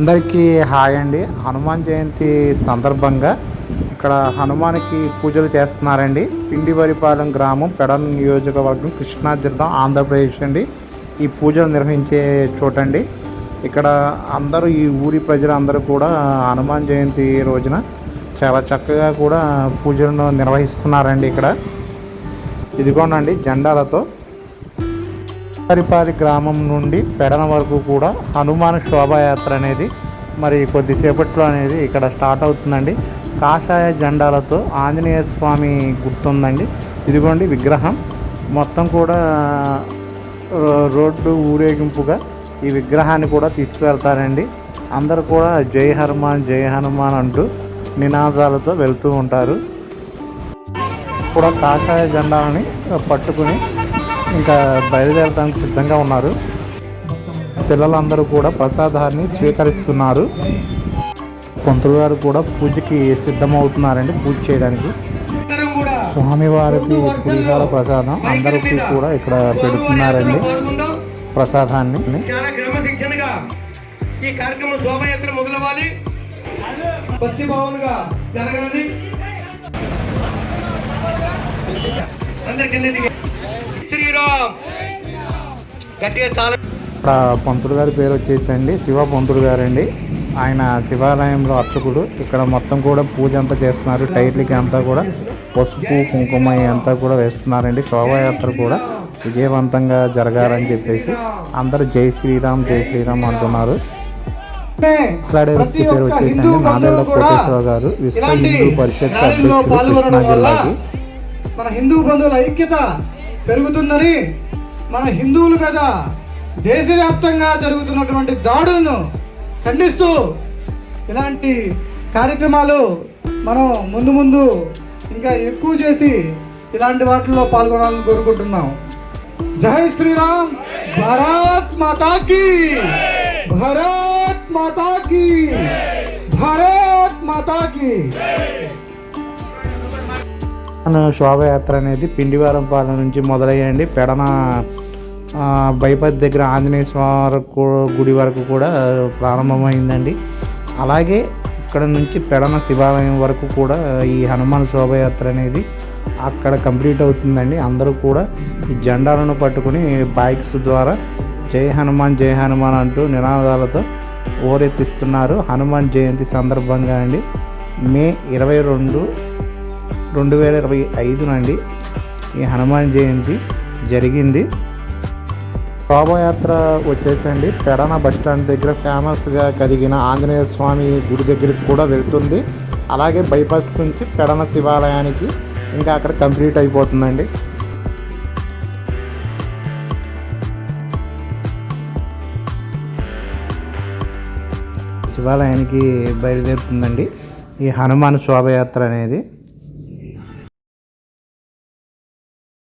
అందరికీ హాయ్ అండి. హనుమాన్ జయంతి సందర్భంగా ఇక్కడ హనుమానికి పూజలు చేస్తున్నారండి. పిండివరిపాలెం గ్రామం పెడన్ నియోజకవర్గం కృష్ణా జిల్లా ఆంధ్రప్రదేశ్ అండి. ఈ పూజలు నిర్వహించే చోటండి ఇక్కడ అందరూ ఈ ఊరి ప్రజలందరూ కూడా హనుమాన్ జయంతి రోజున చాలా చక్కగా కూడా పూజలను నిర్వహిస్తున్నారండి ఇక్కడ. ఇదిగోనండి జెండాలతో పరిపాలి గ్రామం నుండి పెడన వరకు కూడా హనుమాన్ శోభాయాత్ర అనేది మరి కొద్దిసేపట్లో అనేది ఇక్కడ స్టార్ట్ అవుతుందండి. కాషాయ జెండాలతో ఆంజనేయ స్వామి గుర్తుందండి. ఇదిగోండి విగ్రహం. మొత్తం కూడా రోడ్డు ఊరేగింపుగా ఈ విగ్రహాన్ని కూడా తీసుకువెళ్తారండి. అందరూ కూడా జై హనుమాన్ జై హనుమాన్ అంటూ నినాదాలతో వెళ్తూ ఉంటారు. కూడా కాషాయ జెండాలని పట్టుకుని ఇంకా బయలుదేరడానికి సిద్ధంగా ఉన్నారు. పిల్లలందరూ కూడా ప్రసాదాన్ని స్వీకరిస్తున్నారు. పంతులు గారు కూడా పూజకి సిద్ధమవుతున్నారండి పూజ చేయడానికి. స్వామివారికి పులిహార ప్రసాదం అందరికీ కూడా ఇక్కడ పెడుతున్నారండి. ప్రసాదాన్ని. ఈ కార్యక్రమం శోభయాత్ర మొదలవ్వాలి. భక్తి భావనగా జరగాలి శ్రీరామ్. గట్టిగా చాలా ఇక్కడ పంతులు గారి పేరు వచ్చేసండి శివ పంతులు గారండి. ఆయన శివాలయంలో అర్చకుడు. ఇక్కడ మొత్తం కూడా పూజ అంతా చేస్తున్నారు. టైర్లకి అంతా కూడా పసుపు కుంకుమ అంతా కూడా వేస్తున్నారండి. శోభాయాత్ర కూడా విజయవంతంగా జరగాలని చెప్పేసి అందరూ జై శ్రీరామ్ జై శ్రీరామ్ అంటున్నారు. మాట్లాడే వ్యక్తి పేరు వచ్చేసండి నాదేళ్ళ కోటేశ్వరరావు గారు విశ్వ హిందూ పరిషత్ అధ్యక్షుడు కృష్ణా జిల్లాకి. మన హిందూ బంధువుల ఐక్యత పెరుగుతుందని మన హిందువుల మీద దేశవ్యాప్తంగా జరుగుతున్నటువంటి దాడులను ఖండిస్తూ ఇలాంటి కార్యక్రమాలు మనం ముందు ముందు ఇంకా ఎక్కువ చేసి ఇలాంటి వాటిల్లో పాల్గొనాలని కోరుకుంటున్నాం. జై శ్రీరామ్! భారత్ మాతాకి భారత్ మాతాకి భారత్ మాతాకి శోభయాత్ర అనేది పిండివారం పాలన నుంచి మొదలయ్యండి. పెడన ఆ, బైపతి దగ్గర ఆంజనేయ స్వామి గుడి వరకు కూడా ప్రారంభమైందండి. అలాగే ఇక్కడ నుంచి పెడన శివాలయం వరకు కూడా ఈ హనుమాన్ శోభయాత్ర అనేది అక్కడ కంప్లీట్ అవుతుందండి. అందరూ కూడా ఈ జెండాలను పట్టుకుని బైక్స్ ద్వారా జై హనుమాన్ జై హనుమాన్ అంటూ నినాదాలతో ఓరెత్తిస్తున్నారు. హనుమాన్ జయంతి సందర్భంగా అండి. మే ఇరవై రెండు రెండు వేల ఇరవై ఐదునండి ఈ హనుమాన్ జయంతి జరిగింది. శోభయాత్ర వచ్చేసండి. పెడన బస్ స్టాండ్ దగ్గర ఫేమస్గా కలిగిన ఆంజనేయ స్వామి గుడి దగ్గరికి కూడా వెళ్తుంది. అలాగే బైపాస్ నుంచి పెడన శివాలయానికి ఇంకా అక్కడ కంప్లీట్ అయిపోతుందండి. శివాలయానికి బయలుదేరుతుందండి. ఈ హనుమాన్ శోభయాత్ర అనేది